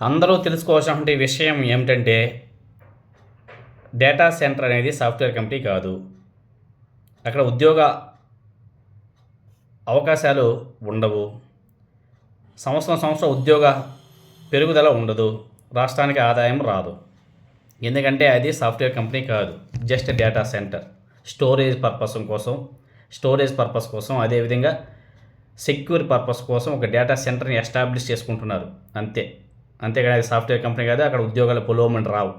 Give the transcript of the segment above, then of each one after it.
అందరూ తెలుసుకోవాల్సిన విషయం ఏమిటంటే డేటా సెంటర్ అనేది సాఫ్ట్వేర్ కంపెనీ కాదు. అక్కడ ఉద్యోగ అవకాశాలు ఉండవు. సంవత్సరం సంవత్సరం ఉద్యోగ పెరుగుదల ఉండదు. రాష్ట్రానికి ఆదాయం రాదు. ఎందుకంటే అది సాఫ్ట్వేర్ కంపెనీ కాదు. Just data center storage purpose కోసం స్టోరేజ్ పర్పస్ కోసం అదేవిధంగా సెక్యూర్ పర్పస్ కోసం ఒక డేటా సెంటర్ని ఎస్టాబ్లిష్ చేసుకుంటున్నారు. అంతే. అంతేగాని అది సాఫ్ట్వేర్ కంపెనీ కాదు అక్కడ ఉద్యోగాలు పొలవమని రావు.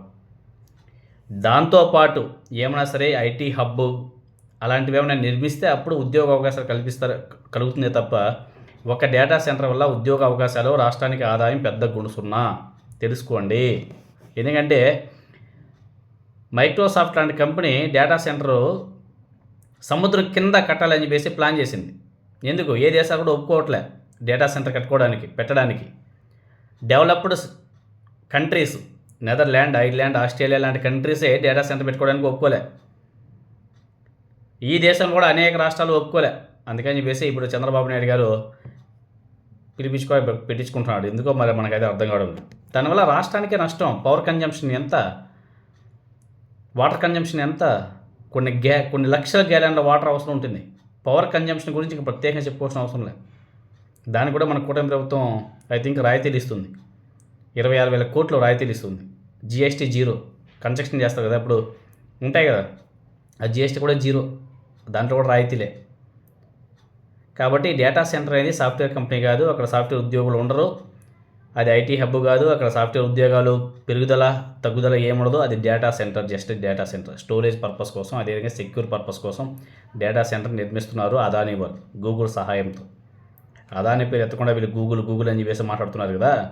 దాంతోపాటు ఏమైనా సరే ఐటీ హబ్ అలాంటివి ఏమైనా నిర్మిస్తే అప్పుడు ఉద్యోగ అవకాశాలు కల్పిస్తారు కలుగుతుంది తప్ప ఒక డేటా సెంటర్ వల్ల ఉద్యోగ అవకాశాలు రాష్ట్రానికి ఆదాయం పెద్ద గుణసున్నా తెలుసుకోండి. ఎందుకంటే మైక్రోసాఫ్ట్ లాంటి కంపెనీ డేటా సెంటరు సముద్రం కింద కట్టాలని చెప్పేసి ప్లాన్ చేసింది. ఎందుకు? ఏ దేశాలు కూడా ఒప్పుకోవట్లే డేటా సెంటర్ కట్టుకోవడానికి పెట్టడానికి. Developed countries Netherland Ireland Australia లాంటి కంట్రీసే డేటా సెంటర్ పెట్టుకోవడానికి ఒప్పుకోలే. ఈ దేశం కూడా అనేక రాష్ట్రాలు ఒప్పుకోలే. అందుకని చెప్పేసి ఇప్పుడు చంద్రబాబు నాయుడు గారు పిలిపించుకో పెట్టించుకుంటున్నాడు. ఎందుకో మరి మనకైతే అర్థం కావడం దానివల్ల రాష్ట్రానికే నష్టం. పవర్ కన్జంప్షన్ ఎంత? వాటర్ కన్జంప్షన్ ఎంత? కొన్ని గ్యా కొన్ని లక్షల గ్యాలన్ల వాటర్ అవసరం ఉంటుంది. పవర్ కన్జంప్షన్ గురించి ఇంక ప్రత్యేకంగా చెప్పుకోవాల్సిన అవసరం లేదు. దాన్ని కూడా మన కూటమి ప్రభుత్వం ఐ థింక్ రాయితీలు ఇస్తుంది. ఇరవై ఆరు వేల కోట్లు రాయితీలు ఇస్తుంది. GST zero. కన్స్ట్రక్షన్ చేస్తారు కదా ఇప్పుడు ఉంటాయి కదా. ఆ జిఎస్టీ కూడా జీరో. దాంట్లో కూడా రాయితీలే. కాబట్టి డేటా సెంటర్ అనేది సాఫ్ట్వేర్ కంపెనీ కాదు. అక్కడ సాఫ్ట్వేర్ ఉద్యోగులు ఉండరు. అది ఐటీ హబ్ కాదు. అక్కడ సాఫ్ట్వేర్ ఉద్యోగాలు పెరుగుదల తగ్గుదల ఏముండదు. అది data center just data center. Storage purpose కోసం అదేవిధంగా సెక్యూర్ పర్పస్ కోసం డేటా సెంటర్ నిర్మిస్తున్నారు అదానీ వర్క్ గూగుల్ సహాయంతో. అదాని పేరు ఎత్తకుండా వీళ్ళు గూగుల్ గూగుల్ అని చెప్పేసి మాట్లాడుతున్నారు కదా.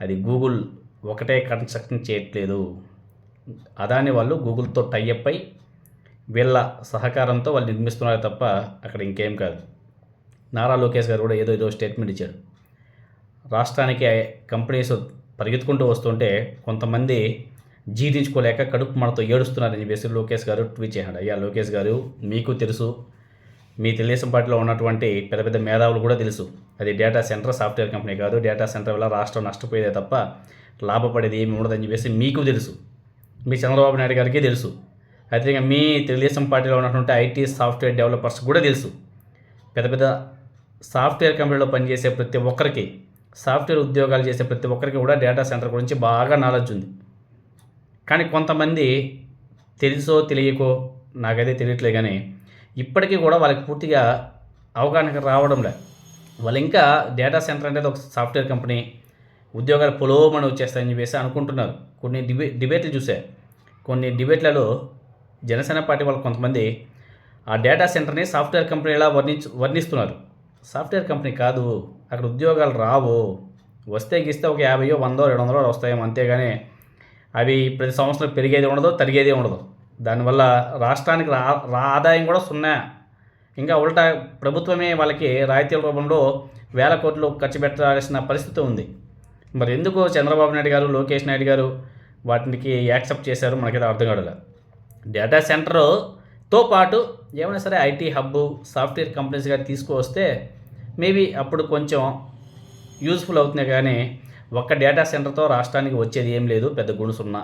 అది గూగుల్ ఒకటే కన్స్ట్రక్షన్ చేయట్లేదు. అదాని వాళ్ళు గూగుల్తో టైఅప్ అయి వీళ్ళ సహకారంతో వాళ్ళు నిర్మిస్తున్నారు తప్ప అక్కడ ఇంకేం కాదు. నారా లోకేష్ గారు కూడా ఏదో ఏదో స్టేట్మెంట్ ఇచ్చాడు రాష్ట్రానికి కంపెనీస్ పరిగెత్తుకుంటూ వస్తుంటే కొంతమంది జీర్ణించుకోలేక కడుపు మనతో ఏడుస్తున్నారని చెప్పేసి లోకేష్ గారు ట్వీట్ చేశాడు. అయ్యా లోకేష్ గారు మీకు తెలుసు మీ తెలుగుదేశం పార్టీలో ఉన్నటువంటి పెద్ద పెద్ద మేధావులు కూడా తెలుసు. అది డేటా సెంటర్ సాఫ్ట్వేర్ కంపెనీ కాదు డేటా సెంటర్ వల్ల రాష్ట్రం నష్టపోయేదే తప్ప లాభపడేది ఏమి ఉండదని చెప్పేసి మీకు తెలుసు. మీ చంద్రబాబు నాయుడు గారికి తెలుసు. అయితే మీ తెలుగుదేశం పార్టీలో ఉన్నటువంటి ఐటీ సాఫ్ట్వేర్ డెవలపర్స్ కూడా తెలుసు. పెద్ద పెద్ద సాఫ్ట్వేర్ కంపెనీలో పనిచేసే ప్రతి ఒక్కరికి సాఫ్ట్వేర్ ఉద్యోగాలు చేసే ప్రతి ఒక్కరికి కూడా డేటా సెంటర్ గురించి బాగా నాలెడ్జ్ ఉంది. కానీ కొంతమంది తెలుసో తెలియకో నాకైతే తెలియట్లే కానీ ఇప్పటికీ కూడా వాళ్ళకి పూర్తిగా అవగాహన రావడం లే వాళ్ళు ఇంకా డేటా సెంటర్ అనేది ఒక సాఫ్ట్వేర్ కంపెనీ ఉద్యోగాలు పొలోమని వచ్చేస్తాయని చెప్పేసి అనుకుంటున్నారు. కొన్ని డిబే డిబేట్లు చూసే. కొన్ని డిబేట్లలో జనసేన పార్టీ వాళ్ళు కొంతమంది ఆ డేటా సెంటర్ని సాఫ్ట్వేర్ కంపెనీలా వర్ణించు వర్ణిస్తున్నారు. సాఫ్ట్వేర్ కంపెనీ కాదు అక్కడ ఉద్యోగాలు రావు. వస్తే గిస్తే ఒక యాభై వందో రెండు వందలో వస్తాయేమో అంతేగాని అవి ప్రతి సంవత్సరం పెరిగేది ఉండదు తరిగేది ఉండదు. దానివల్ల రాష్ట్రానికి రా రా ఆదాయం కూడా సున్నా. ఇంకా ఉల్టా ప్రభుత్వమే వాళ్ళకి రాయితీల రూపంలో వేల కోట్లు ఖర్చు పెట్టాల్సిన పరిస్థితి ఉంది. మరి ఎందుకు చంద్రబాబు నాయుడు గారు లోకేష్ నాయుడు గారు వాటికి యాక్సెప్ట్ చేశారు మనకైతే అర్థం కావట్లేదు. డేటా సెంటర్తో పాటు ఏమైనా సరే ఐటీ హబ్ సాఫ్ట్వేర్ కంపెనీస్గా తీసుకువస్తే మేబీ అప్పుడు కొంచెం యూజ్ఫుల్ అవుతుంది కానీ ఒక్క డేటా సెంటర్తో రాష్ట్రానికి వచ్చేది ఏం లేదు పెద్ద గుణసున్నా